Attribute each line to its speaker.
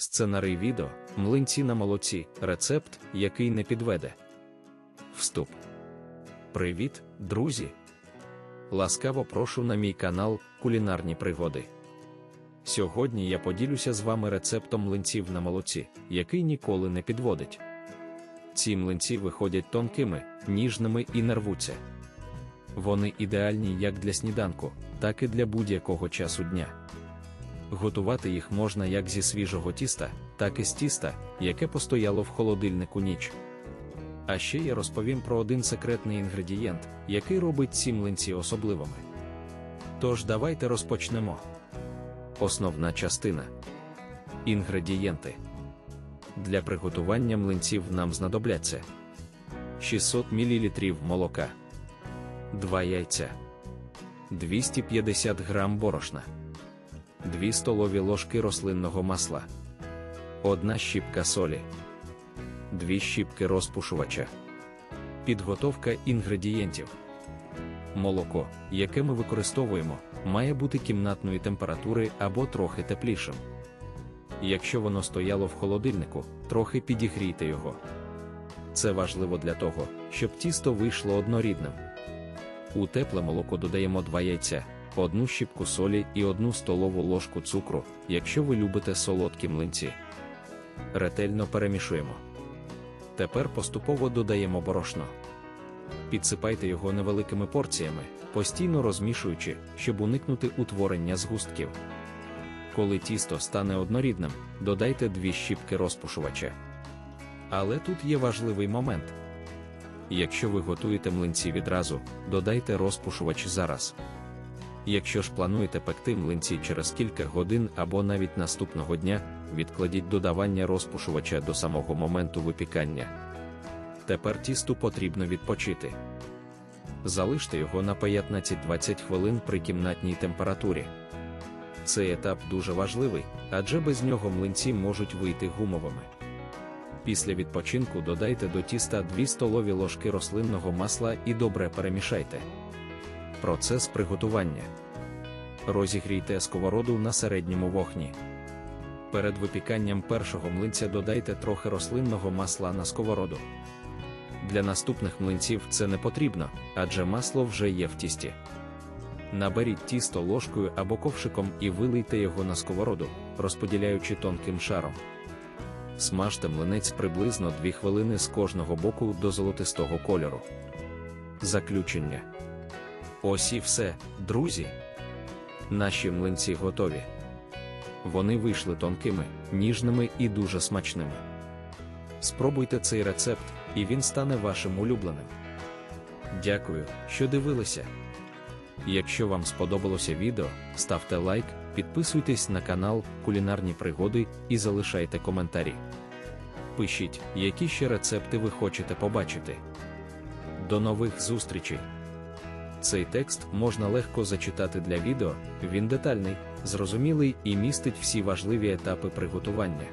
Speaker 1: Сценарій відео, млинці на молоці, рецепт, який не підведе. Вступ. Привіт, друзі! Ласкаво прошу на мій канал Кулінарні пригоди. Сьогодні я поділюся з вами рецептом млинців на молоці, який ніколи не підводить. Ці млинці виходять тонкими, ніжними і не рвуться. Вони ідеальні як для сніданку, так і для будь-якого часу дня. Готувати їх можна як зі свіжого тіста, так і з тіста, яке постояло в холодильнику ніч. А ще я розповім про один секретний інгредієнт, який робить ці млинці особливими. Тож давайте розпочнемо. Основна частина. Інгредієнти. Для приготування млинців нам знадобляться 600 мл молока, 2 яйця, 250 г борошна, 2 столові ложки рослинного масла, 1 щіпка солі, 2 щіпки розпушувача. Підготовка інгредієнтів. Молоко, яке ми використовуємо, має бути кімнатної температури або трохи теплішим. Якщо воно стояло в холодильнику, трохи підігрійте його. Це важливо для того, щоб тісто вийшло однорідним. У тепле молоко додаємо 2 яйця, одну щіпку солі і одну столову ложку цукру, якщо ви любите солодкі млинці. Ретельно перемішуємо. Тепер поступово додаємо борошно. Підсипайте його невеликими порціями, постійно розмішуючи, щоб уникнути утворення згустків. Коли тісто стане однорідним, додайте дві щіпки розпушувача. Але тут є важливий момент. Якщо ви готуєте млинці відразу, додайте розпушувач зараз. Якщо ж плануєте пекти млинці через кілька годин або навіть наступного дня, відкладіть додавання розпушувача до самого моменту випікання. Тепер тісту потрібно відпочити. Залиште його на 15-20 хвилин при кімнатній температурі. Цей етап дуже важливий, адже без нього млинці можуть вийти гумовими. Після відпочинку додайте до тіста 2 столові ложки рослинного масла і добре перемішайте. Процес приготування. Розігрійте сковороду на середньому вогні. Перед випіканням першого млинця додайте трохи рослинного масла на сковороду. Для наступних млинців це не потрібно, адже масло вже є в тісті. Наберіть тісто ложкою або ковшиком і вилийте його на сковороду, розподіляючи тонким шаром. Смажте млинець приблизно 2 хвилини з кожного боку до золотистого кольору. Заключення. Ось і все, друзі. Наші млинці готові. Вони вийшли тонкими, ніжними і дуже смачними. Спробуйте цей рецепт, і він стане вашим улюбленим. Дякую, що дивилися. Якщо вам сподобалося відео, ставте лайк, підписуйтесь на канал Кулінарні пригоди і залишайте коментарі. Пишіть, які ще рецепти ви хочете побачити. До нових зустрічей! Цей текст можна легко зачитати для відео, він детальний, зрозумілий і містить всі важливі етапи приготування.